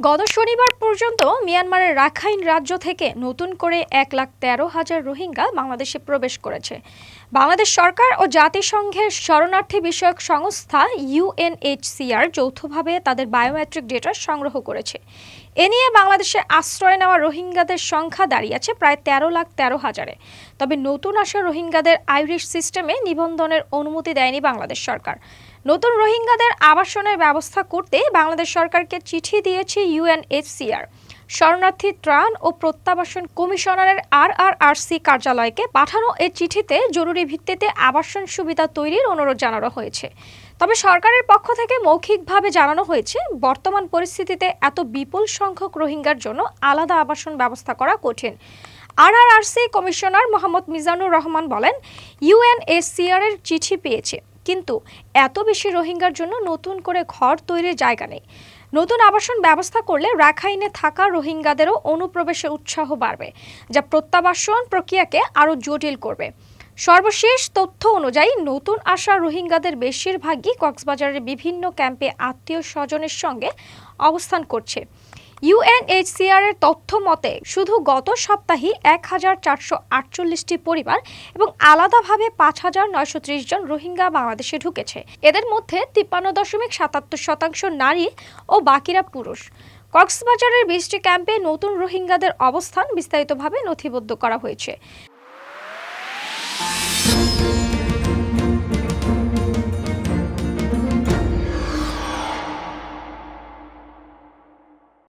গত শনিবার পর্যন্ত মিয়ানমারের রাখাইন রাজ্য থেকে নতুন করে এক লাখ তেরো হাজার রোহিঙ্গা বাংলাদেশে প্রবেশ করেছে। বাংলাদেশ সরকার ও জাতিসংঘের শরণার্থী বিষয়ক সংস্থা ইউএনএইচসিআর যৌথভাবে তাদের বায়োমেট্রিক ডেটা সংগ্রহ করেছে। এ নিয়ে বাংলাদেশে আশ্রয় নেওয়া রোহিঙ্গাদের সংখ্যা দাঁড়িয়েছে প্রায় তেরো লাখ তেরো হাজারে। তবে নতুন আসা রোহিঙ্গাদের আইরিশ সিস্টেমে নিবন্ধনের অনুমতি দেয়নি বাংলাদেশ সরকার। নতুন রোহিঙ্গাদের আবাসনের ব্যবস্থা করতে বাংলাদেশ সরকারকে চিঠি দিয়েছে ইউএনএইচসিআর শরণার্থী ত্রাণ ও প্রত্যাবাসন কমিশনারের আর আর আর সি কার্যালয়কে পাঠানো এই চিঠিতে জরুরি ভিত্তিতে আবাসন সুবিধা তৈরির অনুরোধ জানানো হয়েছে। তবে সরকারের পক্ষ থেকে মৌখিকভাবে জানানো হয়েছে, বর্তমান পরিস্থিতিতে এত বিপুল সংখ্যক রোহিঙ্গার জন্য আলাদা আবাসন ব্যবস্থা করা কঠিন। আরআরআরসি কমিশনার মোহাম্মদ মিজানুর রহমান বলেন ইউএনএসসিআর এর চিঠি পেয়েছে। কিন্তু এত বেশি রোহিঙ্গার জন্য নতুন করে ঘর তৈরির জায়গা নেই। নতুন আবাসন ব্যবস্থা করলে রাখাইনে থাকা রোহিঙ্গাদেরও অনুপ্রবেশে উৎসাহ বাড়বে, যা প্রত্যাবাসন প্রক্রিয়াকে আরও জটিল করবে। সর্বশেষ তথ্য অনুযায়ী, নতুন আসা রোহিঙ্গাদের বেশিরভাগই কক্সবাজারের বিভিন্ন ক্যাম্পে আত্মীয় স্বজনের সঙ্গে অবস্থান করছে। ইউএনএইচসিআর এর তথ্য মতে, শুধু গত সপ্তাহে এক হাজার চারশো আটচল্লিশটি পরিবার এবং আলাদাভাবে পাঁচ হাজার নয়শো ত্রিশ জন রোহিঙ্গা বাংলাদেশে ঢুকেছে। এদের মধ্যে তিপ্পান্ন দশমিক সাতাত্তর শতাংশ নারী ও বাকিরা পুরুষ। কক্সবাজারের বিশটি ক্যাম্পে নতুন রোহিঙ্গাদের অবস্থান বিস্তারিতভাবে নথিবদ্ধ করা হয়েছে।